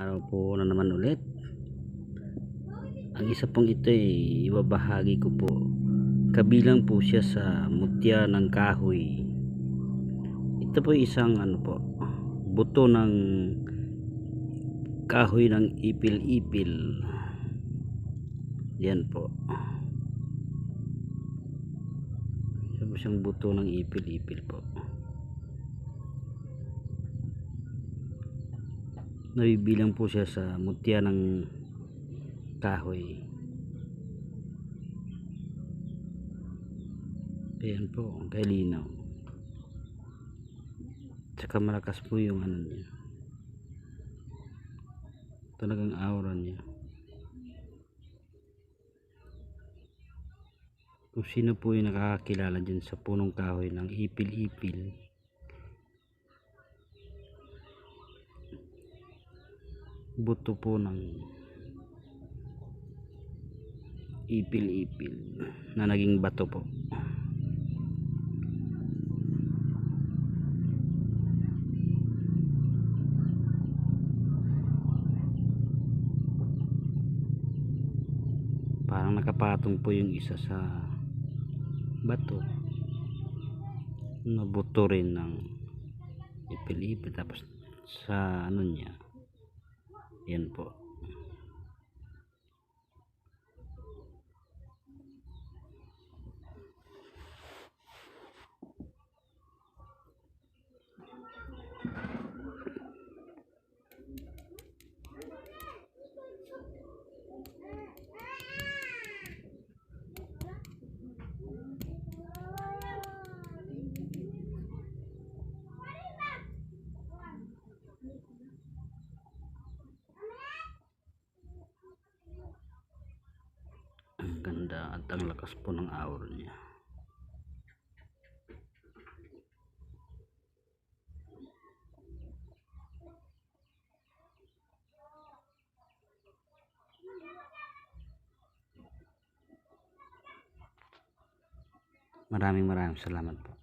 araw po na naman ulit. Ang isa pong ito ay ibabahagi ko po. Kabilang po siya sa mutya ng kahoy. Ito po isang ano po buto ng kahoy ng ipil-ipil. Yan po. Isa po siyang buto ng ipil-ipil po nabibilang po siya sa mutya ng kahoy. Ayan po ang kalinaw. Tsaka malakas po yung ano niya. Talagang aura niya. Kung sino po yung nakakakilala dyan sa punong kahoy ng ipil-ipil buto po ng ipil-ipil na naging bato po. Parang nakapatong po yung isa sa bato. Nabuto rin ng ipil-ipil. Tapos sa ano niya yan po ang ganda at ang lakas po ng aura niya. Maraming maraming salamat po